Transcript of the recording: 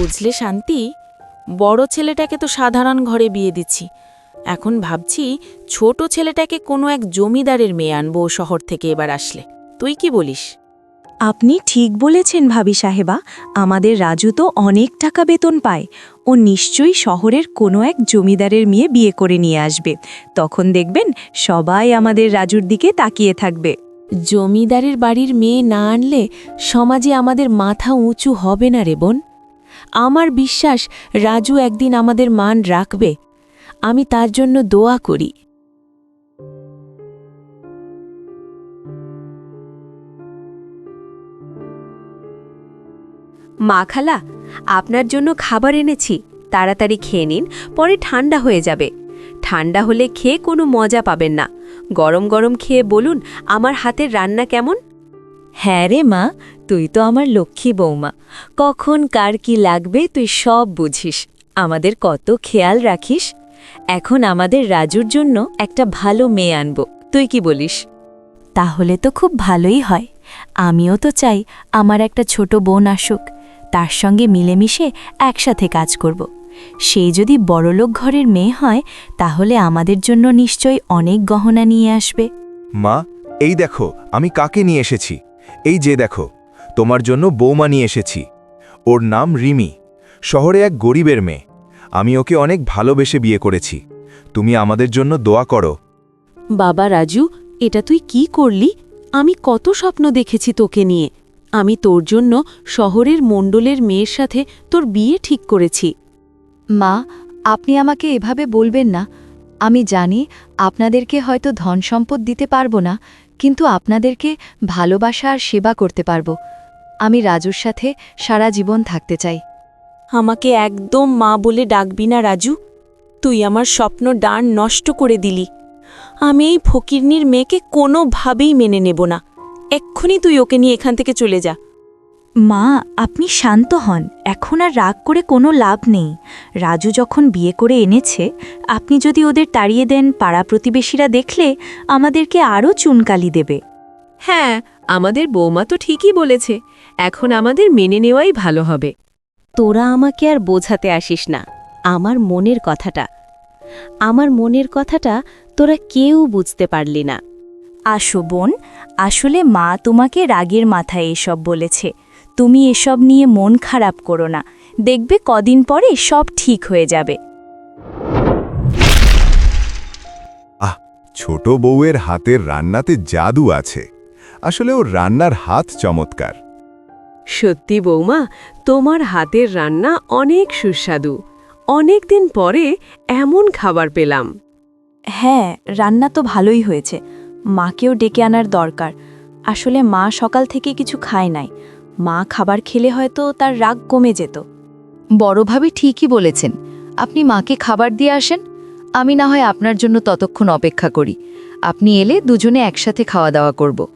বুঝলে শান্তি? বড় ছেলেটাকে তো সাধারণ ঘরে বিয়ে দিচ্ছি। এখন ভাবছি ছোট ছেলেটাকে কোনো এক জমিদারের মেয়ে আনব ও শহর থেকে এবার আসলে। তুই কি বলিস? আপনি ঠিক বলেছেন ভাবি সাহেবা। আমাদের রাজু তো অনেক টাকা বেতন পায়। ও নিশ্চয়ই শহরের কোনো এক জমিদারের মেয়ে বিয়ে করে নিয়ে আসবে। তখন দেখবেন সবাই আমাদের রাজুর দিকে তাকিয়ে থাকবে। জমিদারের বাড়ির মেয়ে না আনলে সমাজে আমাদের মাথা উঁচু হবে না রে বোন। আমার বিশ্বাস রাজু একদিন আমাদের মান রাখবে। আমি তার জন্য দোয়া করি। মা খালা, আপনার জন্য খাবার এনেছি। তাড়াতাড়ি খেয়ে নিন, পরে ঠান্ডা হয়ে যাবে। ঠান্ডা হলে খেয়ে কোনো মজা পাবেন না। গরম গরম খেয়ে বলুন, আমার হাতের রান্না কেমন? হ্যাঁ রে মা, তুই তো আমার লক্ষ্মী বৌমা। কখন কার কি লাগবে তুই সব বুঝিস। আমাদের কত খেয়াল রাখিস। এখন আমাদের রাজুর জন্য একটা ভালো মেয়ে আনব। তুই কি বলিস? তাহলে তো খুব ভালোই হয়। আমিও তো চাই আমার একটা ছোট বোন আসুক। তার সঙ্গে মিলেমিশে একসাথে কাজ করব। সে যদি বড়লোক ঘরের মেয়ে হয়, তাহলে আমাদের জন্য নিশ্চয়ই অনেক গহনা নিয়ে আসবে। মা, এই দেখো, আমি কাকে নিয়ে এসেছি? এই যে দেখো তোমার জন্য বৌমা নিয়ে এসেছি। ওর নাম রিমি। শহরে এক গরিবের মেয়ে। আমি ওকে অনেক ভালোবেসে বিয়ে করেছি। তুমি আমাদের জন্য দোয়া করো। বাবা রাজু এটা তুই কি করলি? আমি কত স্বপ্ন দেখেছি তোকে নিয়ে। আমি তোর জন্য শহরের মণ্ডলের মেয়ের সাথে তোর বিয়ে ঠিক করেছি। মা আপনি আমাকে এভাবে বলবেন না। আমি জানি আপনাদেরকে হয়তো ধন সম্পদ দিতে পারব না। কিন্তু আপনাদেরকে ভালোবাসা আর সেবা করতে পারব। আমি রাজুর সাথে সারা জীবন থাকতে চাই। আমাকে একদম মা বলে ডাকবি না, রাজু। তুই আমার স্বপ্ন ডান নষ্ট করে দিলি। আমি এই ফকিরনির মেয়েকে কোনোভাবেই মেনে নেব না। এক্ষুনি তুই ওকে নিয়ে এখান থেকে চলে যা। মা আপনি শান্ত হন। এখন আর রাগ করে কোনো লাভ নেই। রাজু যখন বিয়ে করে এনেছে আপনি যদি ওদের তাড়িয়ে দেন পাড়া প্রতিবেশীরা দেখলে আমাদেরকে আরও চুনকালি দেবে। হ্যাঁ আমাদের বৌমা তো ঠিকই বলেছে। এখন আমাদের মেনে নেওয়াই ভালো হবে। তোরা আমাকে আর বোঝাতে আসিস না। আমার মনের কথাটা। আমার মনের কথাটা তোরা কেউ বুঝতে পারলি না। আসো বোন আসলে মা তোমাকে রাগের মাথায় এসব বলেছে। তুমি এসব নিয়ে মন খারাপ করো না। দেখবে কদিন পরে সব ঠিক হয়ে যাবে। আহ ছোট বউয়ের হাতের রান্নাতে জাদু আছে। আসলে ওর রান্নার হাত চমৎকার। সত্যি বৌমা তোমার হাতের রান্না অনেক সুস্বাদু। অনেক দিন পরে এমন খাবার পেলাম। হ্যাঁ রান্না তো ভালোই হয়েছে। মাকেও ডেকে আনার দরকার। আসলে মা সকাল থেকে কিছু খায় নাই। মা খাবার খেলে হয়তো তার রাগ কমে যেত। বড়ভাবে ঠিকই বলেছেন, আপনি মাকে খাবার দিয়ে আসেন, আমি না হয় আপনার জন্য ততক্ষণ অপেক্ষা করি। আপনি এলে দুজনে একসাথে খাওয়া দাওয়া করব।